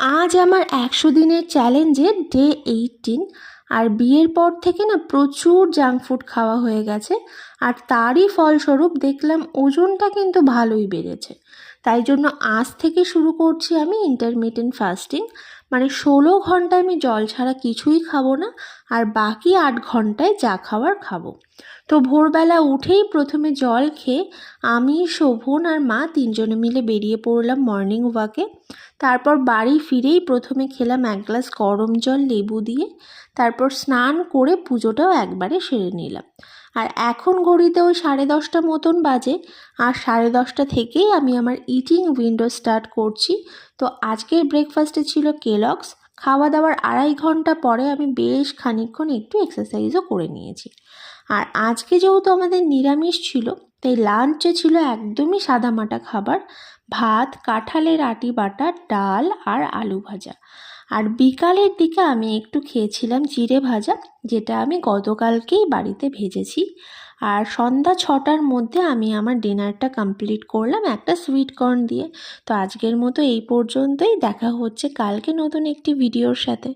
আজ আমার একশো দিনের চ্যালেঞ্জের ডে এইটিন আর বিয়ের পর থেকে না প্রচুর জাঙ্ক ফুড খাওয়া হয়ে গেছে, আর তারই ফলস্বরূপ দেখলাম ওজনটা কিন্তু ভালোই বেড়েছে। তাই জন্য আজ থেকে শুরু করছি আমি ইন্টারমিডিয়েন্ট ফাস্টিং মানে ষোলো ঘন্টায় আমি জল ছাড়া কিছুই খাব না, আর বাকি আট ঘন্টায় যা খাওয়ার খাব। তো ভোরবেলা উঠেই প্রথমে জল খেয়ে আমি, শোভন আর মা তিনজনে মিলে বেরিয়ে পড়লাম মর্নিং ওয়াকে তারপর বাড়ি ফিরেই প্রথমে খেলাম এক গ্লাস গরম জল লেবু দিয়ে, তারপর স্নান করে পুজোটাও একবারে সেরে নিলাম। আর এখন ঘড়িতে ওই সাড়ে দশটা মতন বাজে, আর সাড়ে দশটা থেকেই আমি আমার ইটিং উইন্ডো স্টার্ট করছি। তো আজকের ব্রেকফাস্টে ছিল কেলক্স খাওয়া দাওয়ার আড়াই ঘণ্টা পরে আমি বেশ খানিকক্ষণ একটু এক্সারসাইজও করে নিয়েছি। আর আজকে যেহেতু আমাদের নিরামিষ ছিল, তাই লাঞ্চে ছিল একদমই সাদামাটা খাবার, ভাত, কাঁঠালের আটি বাটা, ডাল আর আলু ভাজা। আর বিকালের দিকে আমি একটু খেয়েছিলাম জিরে ভাজা, যেটা আমি গতকালকেই বাড়িতে ভেজেছি। আর সন্ধ্যা ছটার মধ্যে আমি আমার ডিনারটা কমপ্লিট করলাম একটা সুইট কর্ন দিয়ে। তো আজকের মতো এই পর্যন্তই। দেখা হচ্ছে কালকে নতুন একটি ভিডিওর সাথে।